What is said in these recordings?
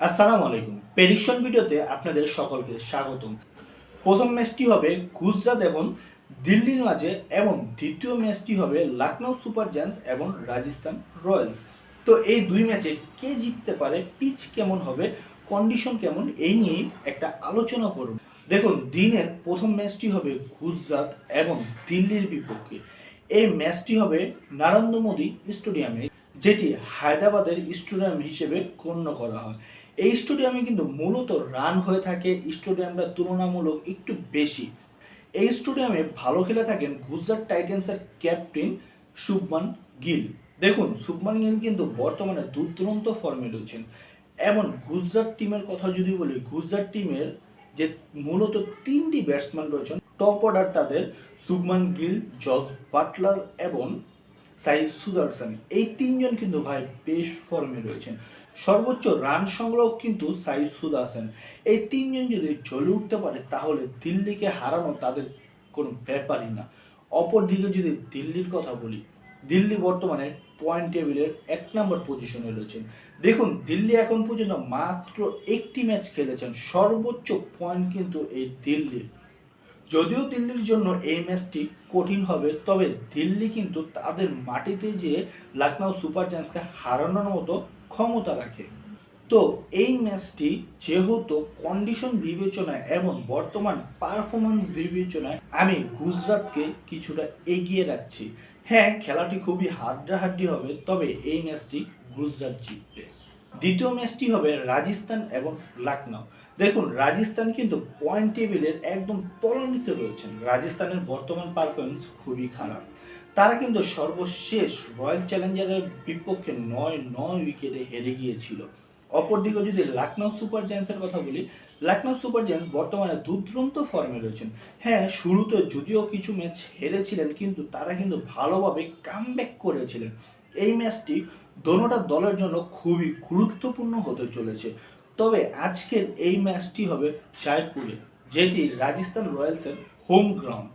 আসসালামু আলাইকুম। প্রেডিকশন ভিডিওতে আপনাদের সকলকে স্বাগতম। প্রথম ম্যাচটি হবে গুজরাট এবং দিল্লির মাঝে এবং দ্বিতীয় ম্যাচটি হবে লখনৌ সুপার জায়ান্টস এবং রাজস্থান রয়্যালস। তো এই দুই ম্যাচে কে জিততে পারে পিচ কেমন হবে কন্ডিশন কেমন, এই নিয়েই একটা আলোচনা করব। দেখুন, দিনের প্রথম ম্যাচটি হবে গুজরাট এবং দিল্লির বিপক্ষে। এই ম্যাচটি হবে নরেন্দ্র মোদী স্টেডিয়ামে। যেটি হায়দ্রাবাদের স্টেডিয়াম হিসেবে গণ্য করা হয়। এই স্টেডিয়ামে কিন্তু মূলত রান হয়ে থাকে, স্টেডিয়ামটা তুলনামূলক একটু বেশি। এই স্টেডিয়ামে ভালো খেলে থাকেন গুজরাট টাইটেন্সের ক্যাপ্টেন শুভমান গিল। দেখুন, শুভমান গিল কিন্তু বর্তমানে দুর্দান্ত ফর্মে রয়েছেন। এমন গুজরাট টিমের কথা যদি বলি, গুজরাট টিমের যে মূলত তিনটি ব্যাটসম্যান রয়েছেন, টপ অর্ডার তাদের শুভমান গিল, জস বাটলার এবং সাই সুদর্শন। এই তিনজন কিন্তু ভাই বেশ ফর্মে রয়েছেন। সর্বোচ্চ রান সংগ্রহ কিন্তু সাই সুদর্শন। এই তিনজন যদি জ্বলে উঠতে পারে, তাহলে দিল্লিকে হারানো তাদের কোনো ব্যাপারই না। অপরদিকে যদি দিল্লির কথা বলি, দিল্লি বর্তমানে পয়েন্ট টেবিলের এক নম্বর পজিশনে রয়েছেন। দেখুন, দিল্লি এখন পর্যন্ত মাত্র একটি ম্যাচ খেলেছেন। সর্বোচ্চ পয়েন্ট কিন্তু এই দিল্লির। যদিও দিল্লির জন্য এই ম্যাচটি কঠিন হবে, তবে দিল্লি কিন্তু তাদের মাটিতে যে লখনৌ সুপার জায়ান্টসকে হারানোর মতো ক্ষমতা রাখে। তো এই ম্যাচটি যেহেতু কন্ডিশন বিবেচনায় এবং বর্তমান পারফরমেন্স বিবেচনায়, আমি গুজরাটকে কিছুটা এগিয়ে রাখছি। হ্যাঁ খেলাটি খুবই হাড্ডাহাড্ডি হবে, তবে এই ম্যাচটি গুজরাট জিতবে। দ্বিতীয় ম্যাচটি হবে রাজস্থান এবং লখনৌ দেখুন, রাজস্থান কিন্তু পয়েন্ট টেবিলের একদম তলানিতে রয়েছেন। রাজস্থানের বর্তমান পারফরমেন্স খুবই খারাপ। তারা কিন্তু সর্বশেষ রয়্যাল চ্যালেঞ্জারের বিপক্ষে নয় নয় উইকেটে হেরে গিয়েছিল। অপরদিকে যদি লখনৌ সুপার জায়ান্টসের কথা বলি লখনৌ সুপার জায়ান্টস বর্তমানে দুর্দান্ত ফর্মে রয়েছেন। হ্যাঁ শুরুতে যদিও কিছু ম্যাচ হেরেছিলেন, কিন্তু তারা কিন্তু ভালোভাবে কামব্যাক করেছিলেন। এই ম্যাচটি দোনোটা দলের জন্য খুবই গুরুত্বপূর্ণ হতে চলেছে। তবে আজকের এই ম্যাচটি হবে জয়পুরে যেটি রাজস্থান রয়্যালসের হোম গ্রাউন্ড।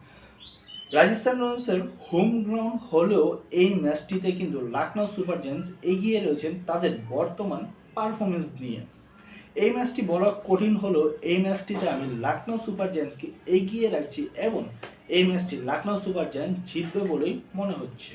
রাজস্থান রয়্যালসের হোম গ্রাউন্ড হলেও এই ম্যাচটিতে কিন্তু লখনৌ সুপার জায়ান্টস এগিয়ে রয়েছেন তাদের বর্তমান পারফরমেন্স নিয়ে। এই ম্যাচটি বলা কঠিন হলেও এই ম্যাচটিতে আমি লখনৌ সুপার জায়ান্টসকে এগিয়ে রাখছি এবং এই ম্যাচটি লখনৌ সুপার জায়ান্টস জিতবে বলেই মনে হচ্ছে।